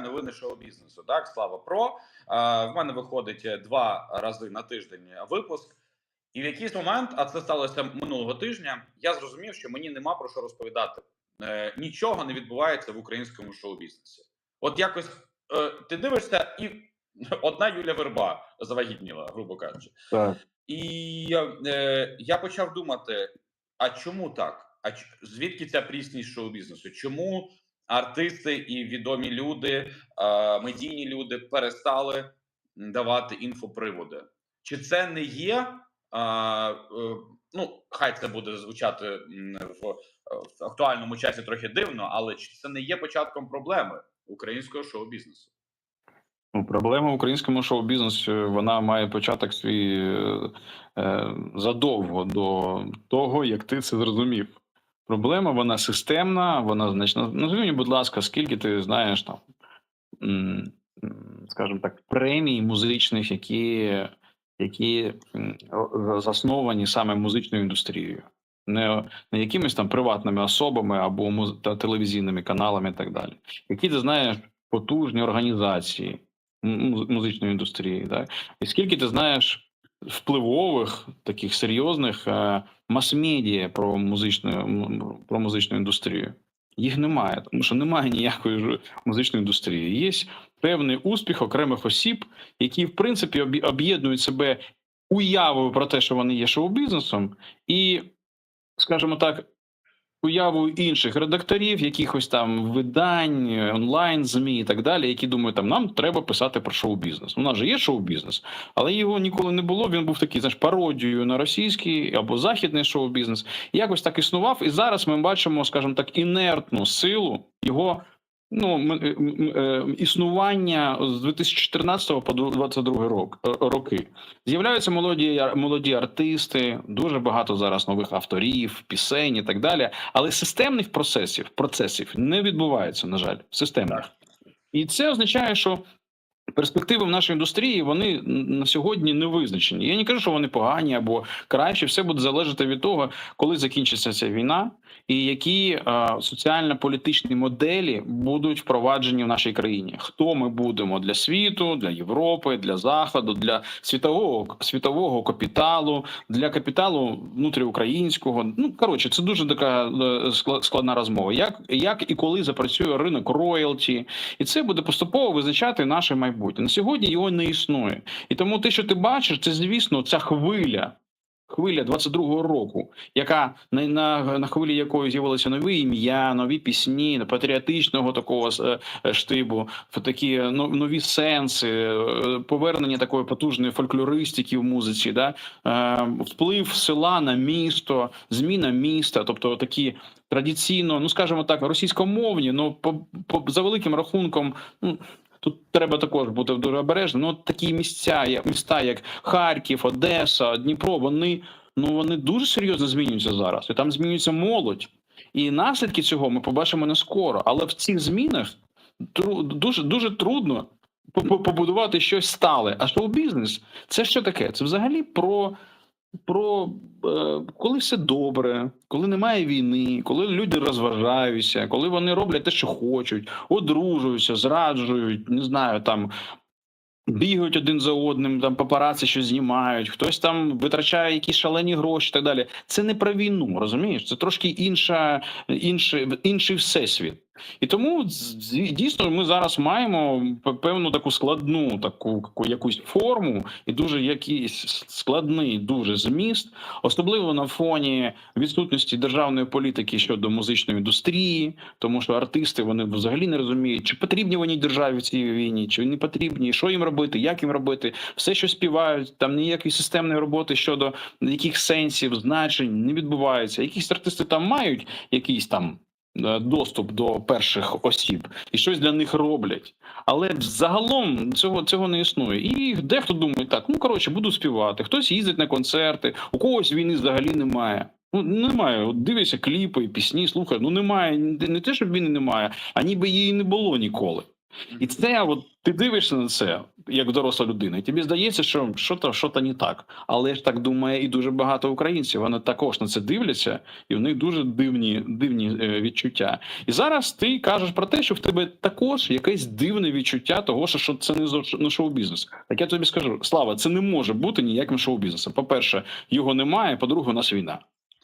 новини шоу-бізнесу. Так, слава про. В мене виходить е, два рази на тиждень випуск. І в якийсь момент, а це сталося минулого тижня, я зрозумів, що мені нема про що розповідати. Е, нічого не відбувається в українському шоу-бізнесі. От якось е, ти дивишся, і одна Юля Верба завагітніла, грубо кажучи. Так. І е, я почав думати: а чому так? А ч- звідки ця прісність шоу-бізнесу? Чому артисти і відомі люди, медійні люди перестали давати інфоприводи? Чи це не є? Е, ну, хай це буде звучати в, актуальному часі трохи дивно, але чи це не є початком проблеми українського шоу-бізнесу? Ну, проблема в українському шоу-бізнесі вона має початок свій е, е, задовго до того, як ти це зрозумів. Проблема вона системна, вона значна. Назви мені, будь ласка, скільки ти знаєш там, скажімо так, премій музичних, які, які засновані саме музичною індустрією, не, не якимись там приватними особами або муз- та телевізійними каналами і так далі. Які ти знаєш потужні організації му- музичної індустрії, так? І скільки ти знаєш впливових таких серйозних е, мас-медіа про музичну про музичну індустрію? Їх немає, тому що немає ніякої музичної індустрії. Є певний успіх окремих осіб, які в принципі об'єднують себе уявою про те, що вони є шоу-бізнесом, і, скажімо так, уявою інших редакторів, якихось там видань, онлайн змі і так далі, які думають, там нам треба писати про шоу-бізнес. У нас же є шоу-бізнес, але його ніколи не було. Він був такий знаєш, пародією на російський або західний шоу-бізнес. Якось так існував. І зараз ми бачимо, скажімо так, інертну силу його. Ну, м- е, існування з 2014 по 2022 рок, е, роки з'являються молоді молоді артисти, дуже багато зараз нових авторів, пісень і так далі. Але системних процесів процесів не відбувається, на жаль, системних. І це означає, що перспективи в нашій індустрії вони на сьогодні не визначені. Я не кажу, що вони погані або кращі. Все буде залежати від того, коли закінчиться ця війна, і які соціально-політичні моделі будуть впроваджені в нашій країні. Хто ми будемо для світу, для Європи, для Заходу, для світового світового капіталу, для капіталу внутріукраїнського. Ну коротше, це дуже така е, складна розмова. Як, як і коли запрацює ринок роялті, і це буде поступово визначати наше майбутнє. На сьогодні його не існує. І тому те, що ти бачиш, це звісно ця хвиля. Хвиля 22-го року, яка на, на, на хвилі якої з'явилися нові ім'я, нові пісні, патріотичного такого е, е, штибу, такі ну, нові сенси, е, повернення такої потужної фольклористики в музиці, да? е, вплив села на місто, зміна міста, тобто такі традиційно, ну скажімо так, російськомовні, ну по, по за великим рахунком, ну. Тут треба також бути дуже обережним. Ну, такі місця, як міста, як Харків, Одеса, Дніпро, вони ну вони дуже серйозно змінюються зараз. І там змінюється молодь. І наслідки цього ми побачимо не скоро. Але в цих змінах дуже дуже трудно по- по- побудувати щось стале. А шоу-бізнес це що таке? Це взагалі про. Про е, коли все добре, коли немає війни, коли люди розважаються, коли вони роблять те, що хочуть, одружуються, зраджують, не знаю, там бігають один за одним, там папараці що знімають, хтось там витрачає якісь шалені гроші і так далі. Це не про війну, розумієш? Це трошки інша, інший, інший всесвіт. І тому дійсно ми зараз маємо певну таку складну, таку якусь форму і дуже якийсь складний дуже зміст, особливо на фоні відсутності державної політики щодо музичної індустрії, тому що артисти вони взагалі не розуміють, чи потрібні вони державі в цій війні, чи не потрібні, що їм робити, як їм робити, все, що співають, там ніякої системної роботи щодо яких сенсів, значень не відбувається. Якісь артисти там мають якийсь там. Е, Доступ до перших осіб і щось для них роблять, але загалом цього цього не існує. І дехто думає, так ну коротше, буду співати. Хтось їздить на концерти, у когось війни взагалі немає. Ну немає. От дивишся кліпи, пісні, слухай. Ну немає не те, щоб війни немає, а ніби її не було ніколи. І це, от ти дивишся на це як доросла людина, і тобі здається, що що-то, що-то не так. Але ж так думає і дуже багато українців. Вони також на це дивляться, і в них дуже дивні, дивні е, відчуття. І зараз ти кажеш про те, що в тебе також якесь дивне відчуття того, що, це не шоу-бізнес. Так я тобі скажу, слава, це не може бути ніяким шоу-бізнесом. По-перше, його немає. По-друге, у нас війна.